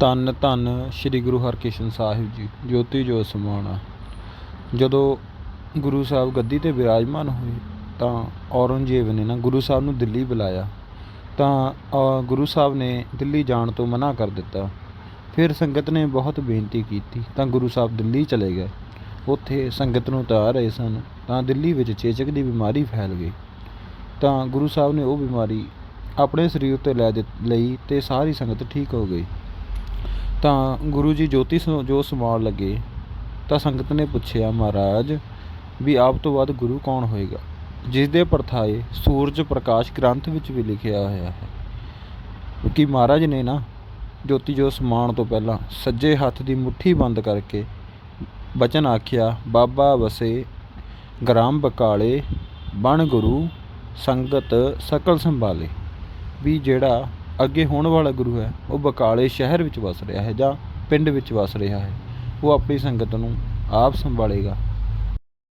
ਧੰਨ ਧੰਨ ਸ੍ਰੀ ਗੁਰੂ ਹਰਕ੍ਰਿਸ਼ਨ ਸਾਹਿਬ ਜੀ, ਜੋਤੀ ਜੋਤ ਸਮਾਣਾ। ਜਦੋਂ ਗੁਰੂ ਸਾਹਿਬ ਗੱਦੀ 'ਤੇ ਵਿਰਾਜਮਾਨ ਹੋਏ, ਤਾਂ ਔਰੰਗਜ਼ੇਬ ਨੇ ਨਾ ਗੁਰੂ ਸਾਹਿਬ ਨੂੰ ਦਿੱਲੀ ਬੁਲਾਇਆ। ਤਾਂ ਗੁਰੂ ਸਾਹਿਬ ਨੇ ਦਿੱਲੀ ਜਾਣ ਤੋਂ ਮਨਾ ਕਰ ਦਿੱਤਾ। ਫਿਰ ਸੰਗਤ ਨੇ ਬਹੁਤ ਬੇਨਤੀ ਕੀਤੀ, ਤਾਂ ਗੁਰੂ ਸਾਹਿਬ ਦਿੱਲੀ ਚਲੇ ਗਏ। ਉੱਥੇ ਸੰਗਤ ਨੂੰ ਉਤਾਰ ਰਹੇ ਸਨ, ਤਾਂ ਦਿੱਲੀ ਵਿੱਚ ਚੇਚਕ ਦੀ ਬਿਮਾਰੀ ਫੈਲ ਗਈ। ਤਾਂ ਗੁਰੂ ਸਾਹਿਬ ਨੇ ਉਹ ਬਿਮਾਰੀ ਆਪਣੇ ਸਰੀਰ ਉੱਤੇ ਲੈ ਦਿੱਤ- ਲਈ ਤੇ ਸਾਰੀ ਸੰਗਤ ਠੀਕ ਹੋ ਗਈ। ਤਾਂ ਗੁਰੂ ਜੀ ਜੋਤੀ ਸ- ਜੋ ਸਮਾਉਣ ਲੱਗੇ, ਤਾਂ ਸੰਗਤ ਨੇ ਪੁੱਛਿਆ, ਮਹਾਰਾਜ, ਵੀ ਆਪ ਤੋਂ ਬਾਅਦ ਗੁਰੂ ਕੌਣ ਹੋਏਗਾ? ਜਿਸ ਦੇ ਪਰਥਾਏ ਸੂਰਜ ਪ੍ਰਕਾਸ਼ ਗ੍ਰੰਥ ਵਿੱਚ ਵੀ ਲਿਖਿਆ ਹੋਇਆ ਹੈ ਕਿ ਮਹਾਰਾਜ ਨੇ ਨਾ ਜੋਤੀ ਜੋ ਸਮਾਉਣ ਤੋਂ ਪਹਿਲਾਂ ਸੱਜੇ ਹੱਥ ਦੀ ਮੁੱਠੀ ਬੰਦ ਕਰਕੇ ਬਚਨ ਆਖਿਆ, ਬਾਬਾ ਵਸੇ ਗ੍ਰਾਮ ਬਕਾਲੇ, ਬਣ ਗੁਰੂ ਸੰਗਤ ਸਕਲ ਸੰਭਾਲੇ। ਵੀ ਜਿਹੜਾ ਅੱਗੇ ਹੋਣ ਵਾਲਾ ਗੁਰੂ ਹੈ, ਉਹ ਬਕਾਲੇ ਸ਼ਹਿਰ ਵਿੱਚ ਵਸ ਰਿਹਾ ਹੈ ਜਾਂ ਪਿੰਡ ਵਿੱਚ ਵਸ ਰਿਹਾ ਹੈ, ਉਹ ਆਪਣੀ ਸੰਗਤ ਨੂੰ ਆਪ ਸੰਭਾਲੇਗਾ।